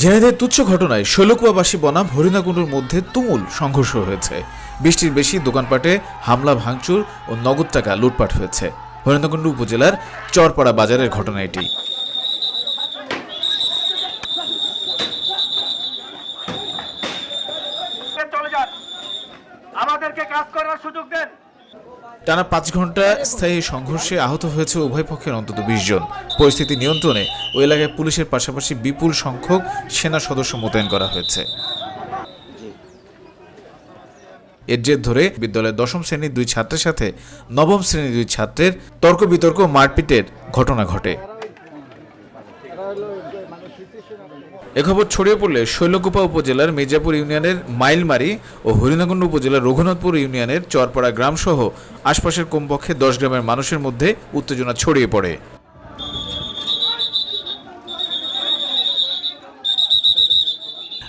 ঝিনাইদের তুচ্ছ ঘটনায় শৈলকুয়াবাসী বনাম হরিণাকুণ্ডুর মধ্যে তুমুল সংঘর্ষ হয়েছে। বৃষ্টির বেশি, দোকানপাটে হামলা, ভাঙচুর ও নগদ টাকা লুটপাট হয়েছে। হরিণাকুণ্ডু উপজেলার চরপাড়া বাজারের ঘটনা এটি। আমাদেরকে কাজ করার সুযোগ দেন। টানা পাঁচ ঘণ্টা স্থায়ী সংঘর্ষে আহত হয়েছে উভয় পক্ষের অন্তত বিশ জন। পরিস্থিতি নিয়ন্ত্রণে ওই এলাকায় পুলিশের পাশাপাশি বিপুল সংখ্যক সেনা সদস্য মোতায়েন করা হয়েছে। এর জের ধরে বিদ্যালয়ের দশম শ্রেণির দুই ছাত্রের সাথে নবম শ্রেণির দুই ছাত্রের তর্ক বিতর্ক মারপিটের ঘটনা ঘটে। এ খবর ছড়িয়ে পড়লে শৈলকুপা উপজেলার মির্জাপুর ইউনিয়নের মাইলমারি ও হরিণাকুণ্ড উপজেলার রঘুনাথপুর ইউনিয়নের চরপাড়া গ্রামসহ আশপাশের কমপক্ষে দশ গ্রামের মানুষের মধ্যে উত্তেজনা ছড়িয়ে পড়ে।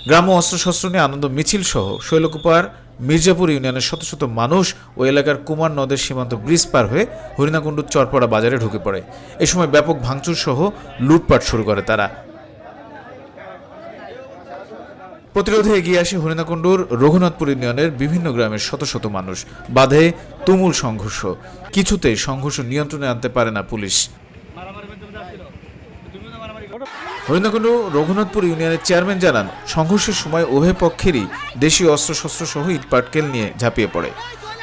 গ্রাম ও অস্ত্রশস্ত্র নিয়ে আনন্দ মিছিল সহ শৈলকুপার মির্জাপুর ইউনিয়নের শত শত মানুষ ও এলাকার কুমার নদের সীমান্ত ব্রিজ পার হয়ে হরিণাকুণ্ডুর চরপাড়া বাজারে ঢুকে পড়ে। এ সময় ব্যাপক ভাঙচুর সহ লুটপাট শুরু করে তারা। প্রতিরোধে এগিয়ে আসে হরিণাকুণ্ডুর রঘুনাথপুর ইউনিয়নের বিভিন্ন গ্রামের শত শত মানুষ। বাধে তুমুল সংঘর্ষ। কিছুতেই সংঘর্ষ নিয়ন্ত্রণে আনতে পারে না পুলিশ। হরিণাকুণ্ড রঘুনাথপুর ইউনিয়নের চেয়ারম্যান জানান, সংঘর্ষের সময় উভয় পক্ষেরই দেশীয় অস্ত্রশস্ত্র সহ ইটপাটকেল নিয়ে ঝাঁপিয়ে পড়ে।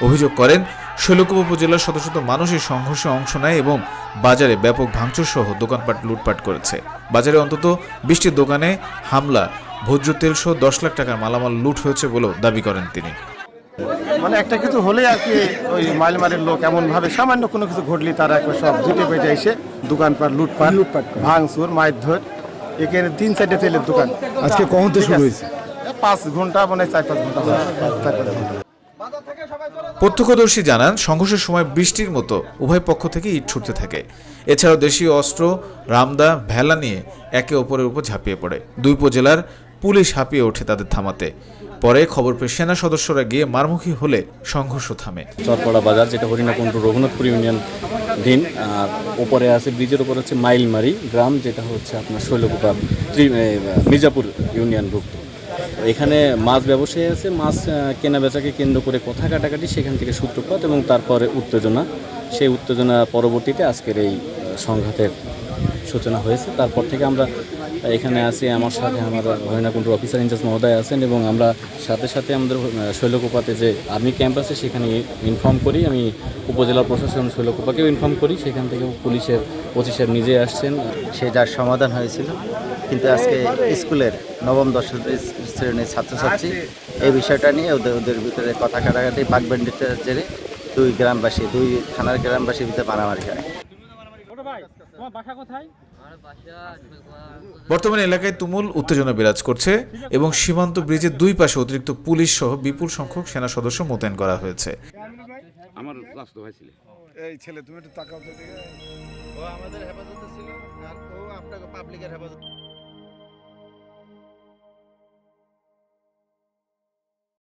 অভিযোগ করেন, শৈলকুপ উপজেলার শত শত মানুষ এই সংঘর্ষে অংশ নেয় এবং বাজারে ব্যাপক ভাঙচুর সহ দোকানপাট লুটপাট করেছে। বাজারে অন্তত বিশটি দোকানে হামলা ভোজ্য তেল সহ দশ লাখ টাকার মালামাল লুট হয়েছে বলেও দাবি করেন তিনি। মানে একটা কিছু হলে আর কি ওই মাইলমারের লোক এমন ভাবে সামান্য কোনো কিছু ঘটলে তারা একবার সব জুটে পেটে এসে দোকানপাট লুটপাট লুটপাট ভাঙচুর মারধর এখানে তিন চারটে তেলের দোকান। আজকে কখন থেকে শুরু হয়েছে? পাঁচ ঘণ্টা মানে চার পাঁচ ঘণ্টা চার পাঁচ ঘণ্টা। প্রত্যক্ষদর্শী জানান সংঘর্ষের সময় বৃষ্টির মতো উভয় পক্ষ থেকে ইট ছুটতে থাকে। এছাড়াও দেশীয় অস্ত্র রামদা ভেলা নিয়ে একে অপরের উপর ঝাঁপিয়ে পড়ে। দুই উপজেলার পুলিশ হাঁপিয়ে ওঠে তাদের থামাতে। পরে খবর পেয়ে সেনা সদস্যরা গিয়ে মারমুখী হলে সংঘর্ষ থামে। চরপাড়া বাজার, যেটা হরিণাকুণ্ড রঘুনাথপুর ইউনিয়ন দিন ওপরে আছে ব্রিজের ওপর হচ্ছে মাইলমারি গ্রাম, যেটা হচ্ছে আপনার শৈলকুপা মির্জাপুর ইউনিয়ন ভুক্ত এখানে মাছ ব্যবসায়ী আছে, মাছ কেনা বেচাকে কেন্দ্র করে কথা কাটাকাটি, সেখান থেকে সূত্রপাত এবং তারপরে উত্তেজনা। সেই উত্তেজনা পরবর্তীতে আজকের এই সংঘাতের সূচনা হয়েছে। তারপর থেকে আমরা এখানে আছি। আমার সাথে আমার হরিণাকুণ্ডুর অফিসার ইনচার্জ মহোদয় আছেন এবং আমরা সাথে সাথে আমাদের শৈলকুপাতে যে আর্মি ক্যাম্প আছে, সেখানে ইনফর্ম করি। আমি উপজেলা প্রশাসন শৈলকুপাকেও ইনফর্ম করি। সেখান থেকে পুলিশের পঁচিশের নিজে আসছেন। সে যার সমাধান হয়েছিল। কিন্তু আজকে স্কুলের নবম দশম শ্রেণির ছাত্রছাত্রী এই বিষয়টা নিয়ে ওদের ওদের ভিতরে কথা কাটাকাটি বাগবেন্ডিতে জেরে দুই গ্রামবাসী, দুই থানার গ্রামবাসীর ভিতরে মারামারি হয়। বর্তমানে এলাকায় তুমুল উত্তেজনা বিরাজ করছে এবং সীমান্ত ব্রিজের দুই পাশে অতিরিক্ত পুলিশ সহ বিপুল সংখ্যক সেনা সদস্য মোতায়েন করা হয়েছে। আমার ভাই ছিল। এই ছেলে তুমি একটু তাকাও তো ও আমাদের হেফাজতে ছিল আর ও আপনাকে পাবলিকের হেফাজত